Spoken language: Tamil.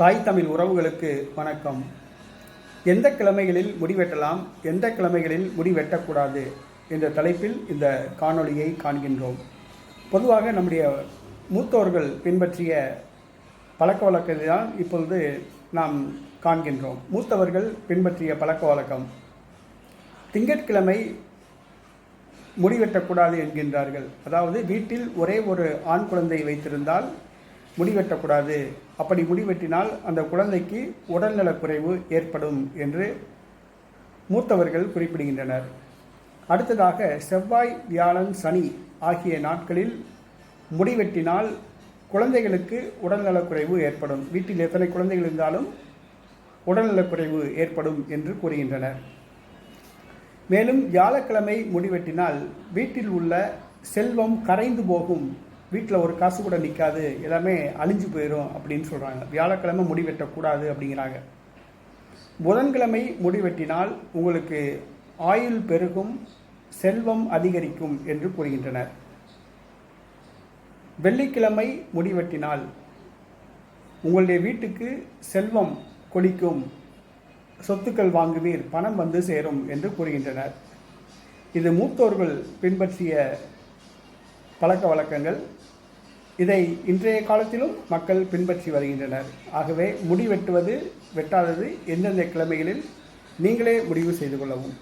தாய் தமிழ் உறவுகளுக்கு வணக்கம். எந்த கிழமைகளில் முடி வெட்டலாம் எந்த கிழமைகளில் முடி வெட்டக்கூடாது என்ற தலைப்பில் இந்த காணொளியை காண்கின்றோம். பொதுவாக நம்முடைய மூத்தோர்கள் பின்பற்றிய பழக்க வழக்கத்தை தான் இப்பொழுது நாம் காண்கின்றோம். மூத்தவர்கள் பின்பற்றிய பழக்க வழக்கம் திங்கட்கிழமை முடி வெட்டக்கூடாது என்கின்றார்கள். அதாவது வீட்டில் ஒரே ஒரு ஆண் குழந்தை வைத்திருந்தால் முடி வெட்டக்கூடாது அப்படி முடி வெட்டினால் அந்த குழந்தைக்கு உடல்நலக் குறைவு ஏற்படும் என்று மூத்தவர்கள் குறிப்பிடுகின்றனர். அடுத்ததாக செவ்வாய் வியாழன் சனி ஆகிய நாட்களில் முடி வெட்டினால் குழந்தைகளுக்கு உடல்நலக் குறைவு ஏற்படும். வீட்டில் எத்தனை குழந்தைகள் இருந்தாலும் உடல்நலக் குறைவு ஏற்படும் என்று கூறுகின்றனர். மேலும் வியாழக்கிழமை முடிவெட்டினால் வீட்டில் உள்ள செல்வம் கரைந்து போகும் வீட்டில் ஒரு காசு கூட நிற்காது எல்லாமே அழிஞ்சு போயிடும் அப்படின்னு சொல்கிறாங்க வியாழக்கிழமை முடி வெட்டக்கூடாது அப்படிங்கிறாங்க. புதன்கிழமை முடி வெட்டினால் உங்களுக்கு ஆயுள் பெருகும் செல்வம் அதிகரிக்கும் என்று கூறுகின்றனர். வெள்ளிக்கிழமை முடி வெட்டினால் உங்களுடைய வீட்டுக்கு செல்வம் கொடிக்கும் சொத்துக்கள் வாங்குவீர் பணம் வந்து சேரும் என்று கூறுகின்றனர். இது மூத்தோர்கள் பின்பற்றிய பழக்க வழக்கங்கள். இதை இன்றைய காலத்திலும் மக்கள் பின்பற்றி வருகின்றனர். ஆகவே முடி வெட்டுவது வெட்டாதது எந்தெந்த கிழமைகளில் நீங்களே முடிவு செய்து கொள்ளவும்.